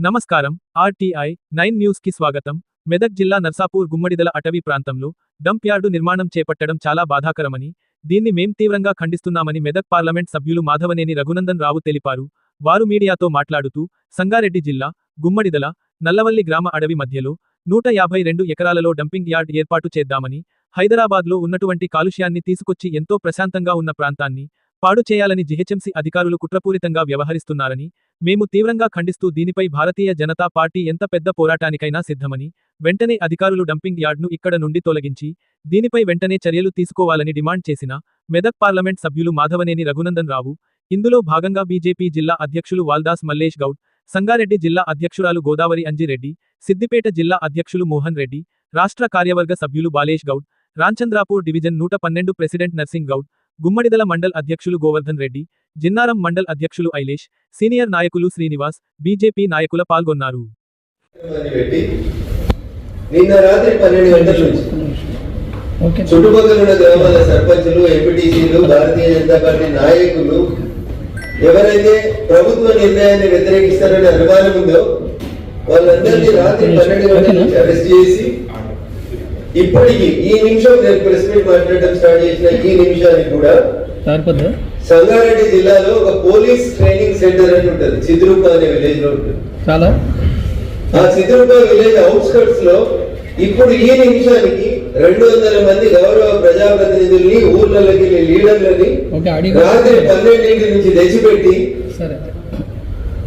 నమస్కారం. RTI nine న్యూస్కి స్వాగతం. మెదక్ జిల్లా నర్సాపూర్ గుమ్మడిదల అటవీ ప్రాంతంలో డంప్ యార్డు నిర్మాణం చేపట్టడం చాలా బాధాకరమని దీన్ని మేం తీవ్రంగా ఖండిస్తున్నామని మెదక్ పార్లమెంట్ సభ్యులు మాధవనేని రఘునందన్ రావు తెలిపారు. వారు మీడియాతో మాట్లాడుతూ సంగారెడ్డి జిల్లా గుమ్మడిదల నల్లవల్లి గ్రామ అడవి మధ్యలో నూట యాభై రెండు ఎకరాలలో డంపింగ్ యార్డ్ ఏర్పాటు చేద్దామని హైదరాబాద్లో ఉన్నటువంటి కాలుష్యాన్ని తీసుకొచ్చి ఎంతో ప్రశాంతంగా ఉన్న ప్రాంతాన్ని పాడు చేయాలని జిహెచ్ఎంసీ అధికారులు కుట్రపూరితంగా వ్యవహరిస్తున్నారని మేము తీవ్రంగా ఖండిస్తూ దీనిపై భారతీయ జనతా పార్టీ ఎంత పెద్ద పోరాటానికైనా సిద్ధమని వెంటనే అధికారులు డంపింగ్ యార్డ్ను ఇక్కడ నుండి తొలగించి దీనిపై వెంటనే చర్యలు తీసుకోవాలని డిమాండ్ చేసిన మెదక్ పార్లమెంట్ సభ్యులు మాధవనేని రఘునందన్ రావు ఇందులో భాగంగా బీజేపీ జిల్లా అధ్యక్షులు వాల్దాస్ మల్లేష్ గౌడ్ సంగారెడ్డి జిల్లా అధ్యక్షురాలు గోదావరి అంజిరెడ్డి సిద్దిపేట జిల్లా అధ్యక్షులు మోహన్ రెడ్డి రాష్ట్ర కార్యవర్గ సభ్యులు బాలేష్ గౌడ్ రాంచంద్రాపూర్ డివిజన్ నూట పన్నెండు ప్రెసిడెంట్ నర్సింగ్ గౌడ్ గుమ్మడిదల మండల్ అధ్యక్షులు గోవర్ధన్ రెడ్డి జిన్నారం మండల్ అధ్యక్షులు ఐలేష్ సీనియర్ నాయకులు శ్రీనివాస్ బీజేపీ నాయకుల పాల్గొన్నారు. నిన్న రాత్రి పన్నెండు గంటల నుంచి చుట్టుపక్కల ఉన్న గ్రామాల సర్పంచులు ఎంపీటీసీలు భారతీయ జనతా పార్టీ నాయకులు ఎవరైతే ప్రభుత్వ నిర్ణయాన్ని వ్యతిరేకిస్తారనే అనుమానం ఉందో వాళ్ళందరినీ రాత్రి పన్నెండు గంటల నుంచి అరెస్ట్ చేసి ఇప్పటికి ఈ నిమిషం నేను ప్రెస్ మీట్ మాట్లాడడం స్టార్ట్ చేసిన ఈ నిమిషానికి కూడా సంగారెడ్డి జిల్లాలో ఒక పోలీస్ ట్రైనింగ్ సెంటర్ అని ఉంటుంది. చిద్రూప అనే విలేజ్లో ఉంటుంది. చాలా? ఆ చిత్రూప విలేజ్ అవుట్స్కట్స్లో ఇప్పుడు ఈ నిమిషానికి రెండు వందల మంది గౌరవ ప్రజాప్రతినిధుల్ని ఊర్లలోకి లీడర్లని రాత్రి పన్నెండింటి నుంచి తెచ్చిపెట్టి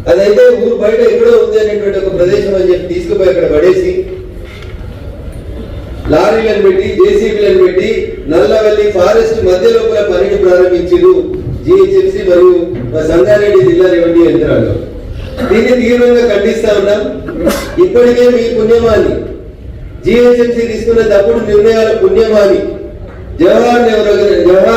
అదైతే ఊరు బయట ఎక్కడో ఉంది అనేటువంటి ఒక ప్రదేశం అని చెప్పి తీసుకుపోయి అక్కడ పడేసి లారీలను పెట్టి జేసీబీలను పెట్టి నల్లవల్లి ఫారెస్ట్ మధ్య లోపల పనిని ప్రారంభించారు జిహెచ్ఎంసి మరియు సంగారెడ్డి జిల్లా రెవెన్యూ యంత్రాలు దీన్ని తీవ్రంగా ఖండిస్తా ఉన్నాం. ఇప్పటికే మీ పుణ్యమాని జిహెచ్ఎంసి తీసుకున్న తప్పుడు నిర్ణయాల పుణ్యమాని జవహర్ నెహ్రూ జవహర్